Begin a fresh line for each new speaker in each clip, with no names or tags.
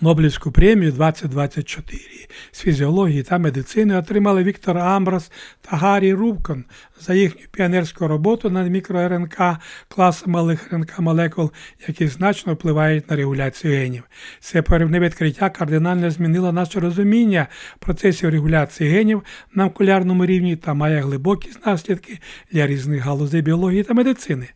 Нобелівську премію 2024 з фізіології та медицини отримали Віктор Амброс та Гаррі Рубкон за їхню піонерську роботу над мікро-РНК класу малих РНК молекул, які значно впливають на регуляцію генів. Це перевне відкриття кардинально змінило наше розуміння процесів регуляції генів на молекулярному рівні та має глибокі наслідки для різних галузей біології та медицини.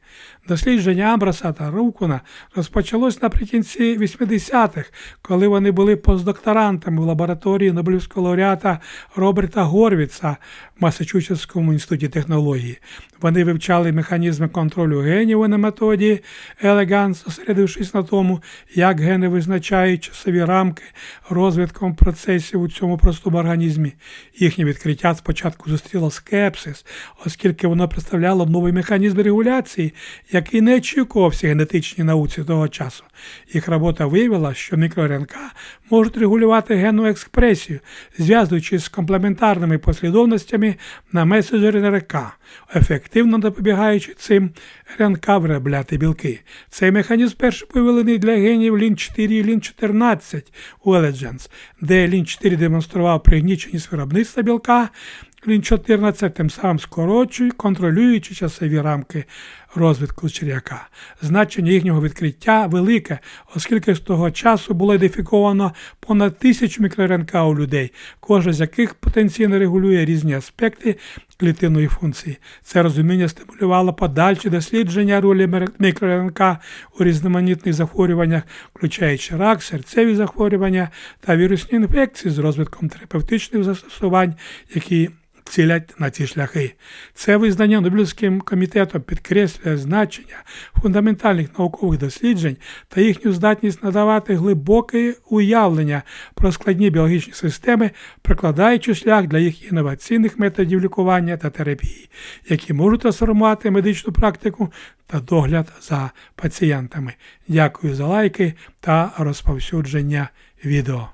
Дослідження Амброса та Рукуна розпочалось наприкінці 80-х, коли вони були постдокторантами в лабораторії Нобелівського лауреата Роберта Горвіца в Масачусетському інституті технології. Вони вивчали механізми контролю генів у методі Елеганс, зосередившись на тому, як гени визначають часові рамки розвитком процесів у цьому простому організмі. Їхнє відкриття спочатку зустріло скепсис, оскільки воно представляло новий механізм регуляції, який не очікувався генетичній науці того часу. Їх робота виявила, що мікро-РНК можуть регулювати генну експресію, зв'язуючись з комплементарними послідовностями на меседжері РНК, ефективно запобігаючи цим РНК виробляти білки. Цей механізм перший повілений для генів Лін4 і Лін14 у Еледженс, де Лін4 демонстрував пригніченість виробництва білка, Лін 14 тим самим скорочує, контролюючи часові рамки розвитку черв'яка. Значення їхнього відкриття велике, оскільки з того часу було ідентифіковано понад тисячу мікроРНК у людей, кожен з яких потенційно регулює різні аспекти клітинної функції. Це розуміння стимулювало подальші дослідження ролі мікроРНК у різноманітних захворюваннях, включаючи рак, серцеві захворювання та вірусні інфекції з розвитком терапевтичних застосувань, які цілять на ці шляхи. Це визнання Нобелівським комітетом підкреслює значення фундаментальних наукових досліджень та їхню здатність надавати глибоке уявлення про складні біологічні системи, прикладаючи шлях для їх інноваційних методів лікування та терапії, які можуть трансформувати медичну практику та догляд за пацієнтами. Дякую за лайки та розповсюдження відео.